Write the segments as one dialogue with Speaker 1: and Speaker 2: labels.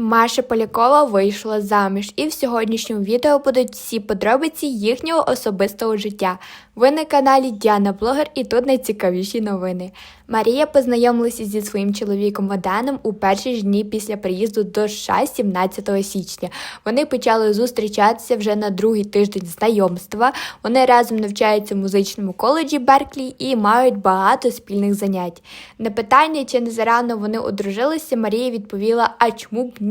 Speaker 1: Маша Полякова вийшла заміж, і в сьогоднішньому відео будуть всі подробиці їхнього особистого життя. Ви на каналі Діана Блогер і тут найцікавіші новини. Марія познайомилася зі своїм чоловіком Аданом у перші ж дні після приїзду до США 17 січня. Вони почали зустрічатися вже на другий тиждень знайомства. Вони разом навчаються в музичному коледжі Берклі і мають багато спільних занять. На питання, чи не зарано вони одружилися, Марія відповіла: А чому б ні?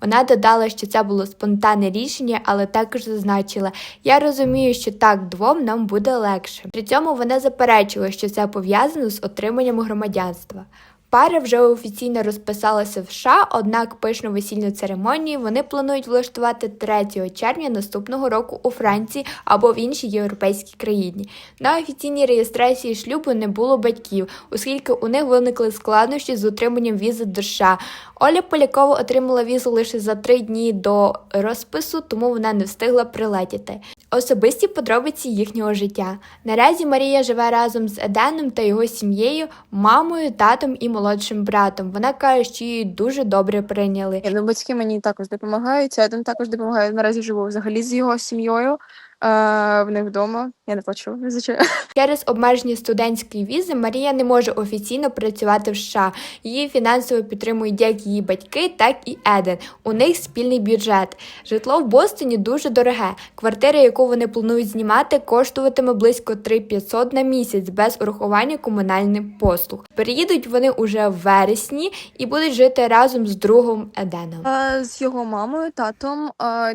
Speaker 1: Вона додала, що це було спонтанне рішення, але також зазначила: Я розумію, що так двом нам буде легше. При цьому вона заперечила, що це пов'язано з отриманням громадянства. Пара вже офіційно розписалася в США, однак пишну весільну церемонію вони планують влаштувати 3 червня наступного року у Франції або в іншій європейській країні. На офіційній реєстрації шлюбу не було батьків, оскільки у них виникли складнощі з отриманням візи до США. Оля Полякова отримала візу лише за три дні до розпису, тому вона не встигла прилетіти. Особисті подробиці їхнього життя. Наразі Марія живе разом з Еденом та його сім'єю, мамою, татом і молодшим братом. Вона каже, що її дуже добре прийняли.
Speaker 2: Ну, батьки мені також допомагають. Еден також допомагає. Наразі живу взагалі з його сім'єю. Е, в них вдома. Я не плачу, звичайно.
Speaker 1: Через обмеження студентської візи Марія не може офіційно працювати в США. Її фінансово підтримують як її батьки, так і Еден. У них спільний бюджет. Житло в Бостоні дуже дороге. Квартира, яку вони планують знімати, коштуватиме близько 3500 на місяць без урахування комунальних послуг. Переїдуть вони уже в вересні і будуть жити разом з другом Еденом.
Speaker 2: Е, з його мамою, татом е,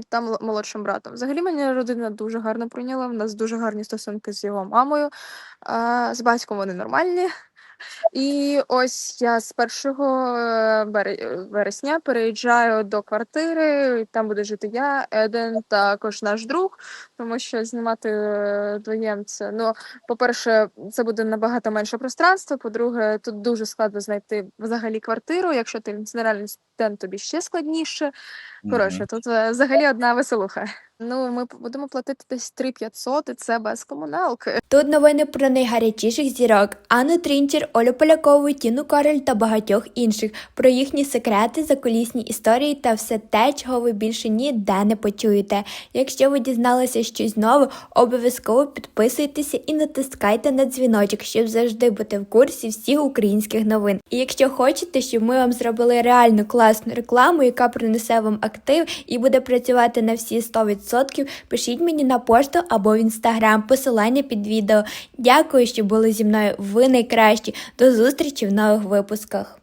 Speaker 2: та мол- молодшим братом. Взагалі мене родина дуже гарно прийняла. У нас дуже гарні стосунки з його мамою. Е, з батьком вони нормальні. І ось я з 1 вересня переїжджаю до квартири. Там буде жити я, Еден, також наш друг, тому що знімати е, вдвоєм це. Ну, по-перше, це буде набагато менше пространства. По-друге, тут дуже складно знайти взагалі квартиру. Якщо ти генеральний студент, тобі ще складніше. Коротше, тут е, взагалі одна веселуха. Ну, ми будемо платити десь 3500, і це без комуналки.
Speaker 1: Тут новини про найгарячіших зірок Анну Трінчер, Олю Полякову, Тіну Кароль та багатьох інших, про їхні секрети, закулісні історії та все те, чого ви більше ніде не почуєте. Якщо ви дізналися щось нове, обов'язково підписуйтеся і натискайте на дзвіночок, щоб завжди бути в курсі всіх українських новин. І якщо хочете, щоб ми вам зробили реально класну рекламу, яка принесе вам актив і буде працювати на всі 100%, пишіть мені на пошту або в інстаграм, посилання під відео. Дякую, що були зі мною. Ви найкращі. До зустрічі в нових випусках.